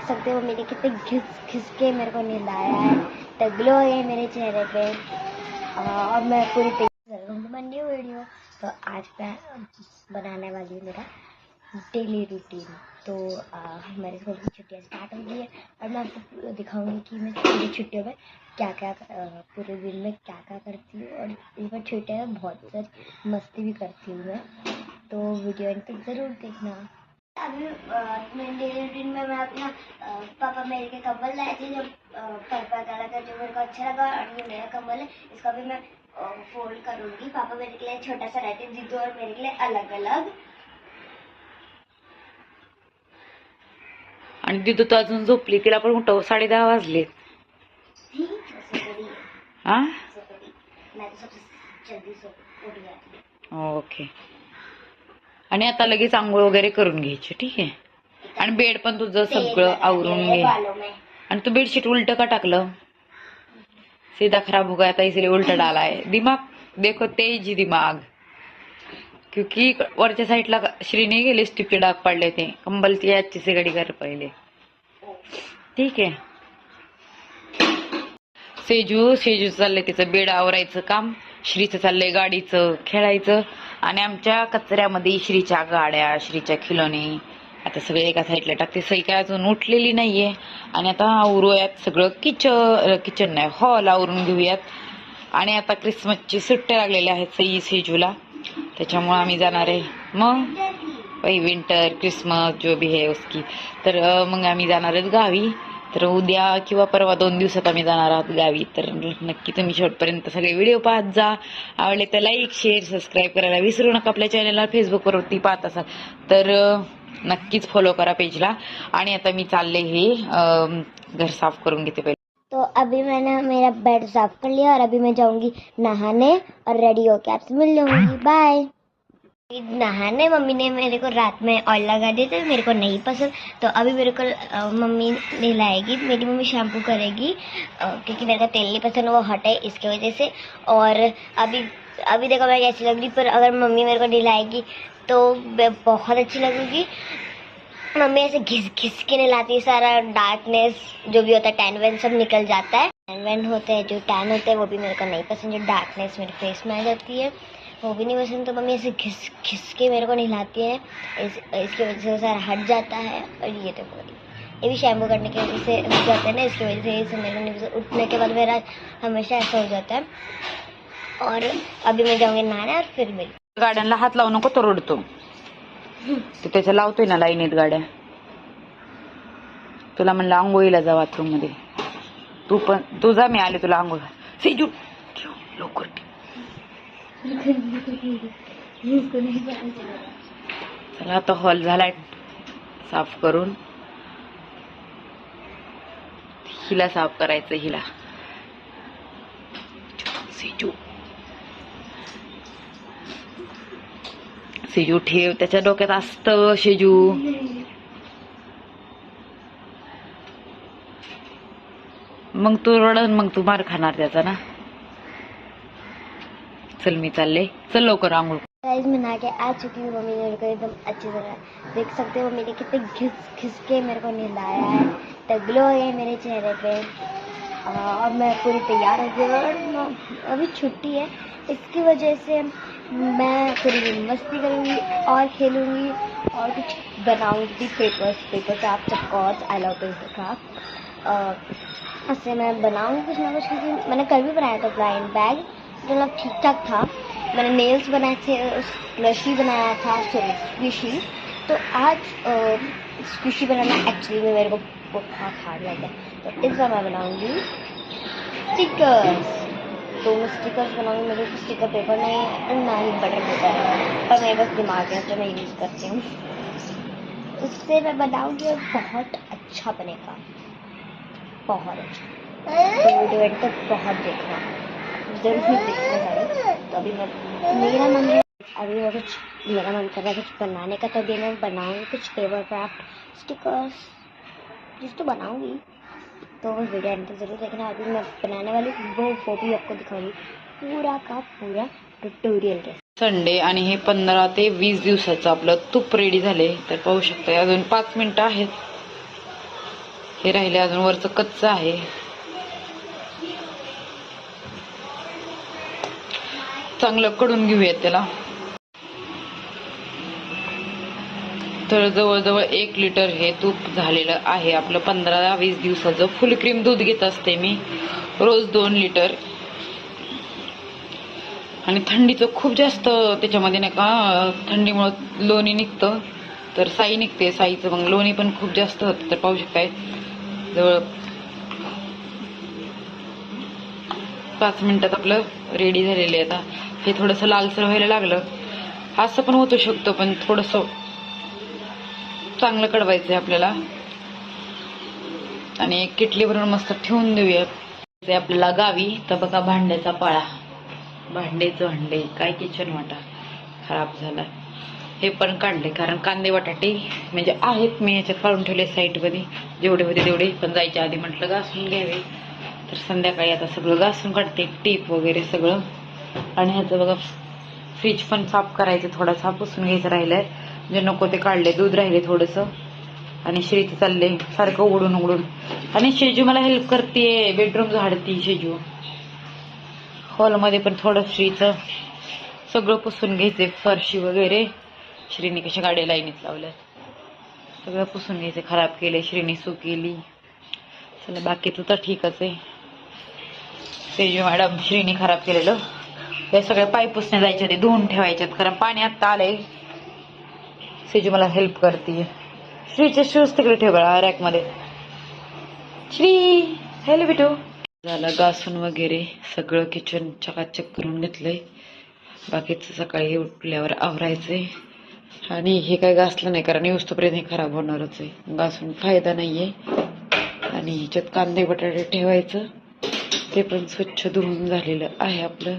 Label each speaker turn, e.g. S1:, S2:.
S1: देख सकते हो मेरे कितने घिस घिस के मेरे को नहलाया है। तो ग्लो है मेरे चेहरे पे। और मैं पूरी तैयार न्यू वीडियो तो आज मैं बनाने वाली हूँ मेरा डेली रूटीन तो आ, मेरे स्कूल की छुट्टियाँ स्टार्ट हो गई है। और मैं आपको दिखाऊँगी कि मैं पूरी छुट्टियों में क्या क्या पूरे दिन में क्या क्या करती हूँ। और इस बार छुट्टियाँ बहुत सारी मस्ती भी करती हूँ मैं। तो वीडियो एंड तक ज़रूर देखना। अभी डेली में मैं अपना पापा मेरे के कम्बल लाए थे जो पर्पल कलर का जो मेरे को अच्छा लगा और ये मेरा कम्बल है इसका भी मैं फोल्ड करूंगी. पापा मेरे के लिए छोटा सा रहते जिद्दू और मेरे के लिए अलग अलग
S2: आणि दिदू तर अजून झोपली तिला पण उठव साडे दहा वाजले हा
S1: मैं तो सबसे जल्दी सो उठ जाती.
S2: ओके. आणि आता लगेच आंघोळ वगैरे करून घ्यायची ठीक आहे. आणि बेड पण तुझं सगळं आवरून घे. आणि तू बेडशीट उलट का टाकलं? सीधा खराब हो गया था इसलिए उलटा डाला है दिमाग देखो तेज दिमाग. क्योंकि वरच्या साईडला श्रीने गेले स्टिपचे डाग पडले ते. कंबलची आजची सिगडी कर पहिले. ठीक आहे. सेजू सेजू चाललंय तिचं बेड आवरायचं काम. श्रीचं चाललंय गाडीचं खेळायचं. आणि आमच्या कचऱ्यामध्ये श्रीच्या गाड्या श्रीच्या खिलोने. आता सगळे एका साईडला टाकते. सई काय अजून उठलेली नाहीये. आणि आता आवरूयात सगळं किचन किचन नाही हॉल आवरून घेऊयात. आणि आता क्रिसमसची सुट्ट्या लागलेल्या आहेत सई सेजूला त्याच्यामुळं आम्ही जाणार आहे. मग? वही विंटर क्रिसमस जो भी है उसकी. तर मग आम्ही जाणार आहेत गावी. तर उद्या किंवा परवा दोन दिवसात आम्ही जाणार आहोत गावी. तर नक्की तुम्ही शेवटपर्यंत सगळे व्हिडिओ पाहत जा. आवडले तर लाईक शेअर सबस्क्राईब करायला विसरू नका आपल्या चॅनलला फेसबुकवरती पाहत असाल. तर नक्कीच फॉलो करा पेजला आणि आता मी चालले हे घर साफ करून घेते पहिले.
S1: तो अभी मैंने मेरा बेड साफ कर लिया और अभी मैं जाऊंगी नहाने और रेडी होके आपसे मिल लूंगी बाय नहाने मम्मी ने मेरे को रात में ऑयल लगा दिया था, मेरे को नहीं पसंद। तो अभी मेरे को मम्मी नहलाएगी मेरी मम्मी शैम्पू करेगी क्योंकि मेरे को तेल नहीं पसंद, वो हटे इसके वजह से। और अभी अभी देखो मैं कैसी लग रही पर अगर मम्मी मेरे को नहलाएगी तो बहुत अच्छी लगूँगी। मम्मी ऐसे घिस घिस के नहलाती है सारा डार्कनेस जो भी होता है टैन वैन सब निकल जाता है। टैन वैन होते हैं, जो टैन होते हैं, वो भी मेरे को नहीं पसंद, जो डार्कनेस मेरे फेस में आ जाती है। वो भी नहीं पसंद तो मम्मी ऐसे घिस घिस के मेरे को नहलाती है। इस, इसकी वजह से सारा हट जाता है और ये देखो ये भी शैम्पू करने की वजह से हट जाता है ना इसकी वजह से इसे मेरे को नहीं उठने के बाद मेरा हमेशा ऐसा हो जाता है। और अभी मैं जाऊँगी नहाने और फिर मिल
S2: गाड्यांना हात लावू नको तो रडतो. तू त्याच्या लावतोय ना लाईनीत गाड्या. तुला म्हणलं आंघोळीला जा बाथरूम मध्ये. तू पण तू जा मी आले तुला आंघोळ सेजू लवकर. चला आता हॉल झालाय. साफ करून. हिला साफ करायचं हिला. सेजू. शेजू ठेव. त्याच्या डोक्यात असतं शेजू मग तू रडन मग तू मार खाणार त्याचा ना. चल मी चालले चल लवकर आंघोळ
S1: गाइस मैं नहा के आ चुकी हूँ। मम्मी ने मेरे को एकदम अच्छी तरह देख सकते हो, मम्मी मेरे कितने घिस घिस के मेरे को नहलाया है। तो ग्लो है मेरे चेहरे पे। और मैं पूरी तैयार हो गई और अभी छुट्टी है। इसकी वजह से मैं पूरी मस्ती करूँगी और खेलूँगी और कुछ बनाऊँगी papers paper craft of course I love paper craft उससे मैं बनाऊँगी कुछ ना कुछ क्योंकि मैंने कल भी बनाया था ब्लाइंड बैग मतलब ठीक ठाक था। मैंने नेल्स बनाए थे स्लशी बनाया था सॉरी स्क्विशी तो आज स्क्विशी बनाना एक्चुअली में मेरे को बहुत हार्ड लग तो इस बार मैं बनाऊँगी स्टिकर्स तो मैं स्टिकर्स बनाऊँगी, मेरे को स्टिकर पेपर नहीं ना ही बटर पेपर है। पर मेरे पास दिमाग है तो मैं यूज़ करती हूँ। उससे मैं बनाऊँगी और बहुत अच्छा बनेगा। बहुत अच्छा। तो वीडियो एंड तक बहुत देखना। जरूर देखना चाहिए तो अभी मेरा मन है अभी मैं कुछ मेरा मन कर रहा है कुछ बनाने का तो अभी मैं बनाऊंगी कुछ पेपर क्राफ्ट स्टिकर्स जिस तो बनाऊंगी तो वो वीडियो एंड तक जरूर देखना अभी मैं बनाने वाली वो वो भी आपको दिखाऊंगी पूरा का पूरा ट्यूटोरियल के
S2: संडे आणि हे पंधरा ते वीस दिवसाचं आपलं तूप रेडी झाले तर पाहू शकता अजून पाच मिनिटं आहेत. हे राहिले अजून वरचं कच्चं आहे. चांगलं कडून घेऊयात त्याला. तर जवळजवळ एक लिटर हे तूप झालेलं आहे. आपलं पंधरा वीस दिवसाचं फुल क्रीम दूध घेत असते मी. रोज दोन लिटर. आणि थंडीचं खूप जास्त त्याच्यामध्ये नाही का थंडीमुळं लोणी निघतं. तर साई निघते साईचं. मग लोणी पण खूप जास्त होतं. तर पाहू शकताय. जवळ पाच मिनिटात आपलं रेडी झालेलं आहे आता. हे थोडंसं लालसर व्हायला लागलं. असं पण होतो शकतो पण थोडंसं चांगलं कडवायचं आहे आपल्याला. आणि एक किटलीवरून मस्त ठेवून देऊयात आपल्याला गावी तर बघा भांड्याचा पाळा. भांडेच भांडे काय किचन वाटा. खराब झाला. हे पण काढले कारण कांदे बटाटे म्हणजे आहेत मी याच्यात काढून ठेवले साईडमध्ये जेवढे होते तेवढे पण जायच्या आधी म्हटलं घासून घ्यावे. तर संध्याकाळी आता सगळं घासून काढते टीप वगैरे सगळं. आणि ह्याचं बघा फ्रीज पण साफ करायचं थोडासा पुसून घ्यायचं राहिलंय. जे नको ते काढले दूध राहिले थोडंसं. आणि श्रीचं चालले सारखं उघडून उघडून. आणि शेजू मला हेल्प करते बेडरूम झाडती शेजू. हॉलमध्ये पण थोडं श्रीचं सगळं पुसून घ्यायचे फरशी वगैरे. श्रीने कशा गाड्या लाईनीत लावल्यात. सगळं पुसून घ्यायचे खराब केले श्रीने सू केली. चला बाकीचं तर ठीकच आहे. तेजू मॅडम श्रीने खराब केलेलं. हे सगळे पाईप पुसण्या जायचे ते धुवून ठेवायचे कारण पाणी आत्ता आलंय. सेजू मला हेल्प करते. श्रीचे शूज तिकडे ठेव रॅकमध्ये. श्री हॅलो बिटू. झालं घासून वगैरे सगळं किचन चकाचक करून घेतलंय. बाकीचं सकाळी उठल्यावर आवरायचंय. आणि हे काय घासलं नाही कारण येऊस्तोपर्यंत हे खराब होणारच आहे. घासून फायदा नाहीये. आणि ह्याच्यात कांदे बटाटे ठेवायचं. ते पण स्वच्छ धुवून झालेलं आहे आपलं.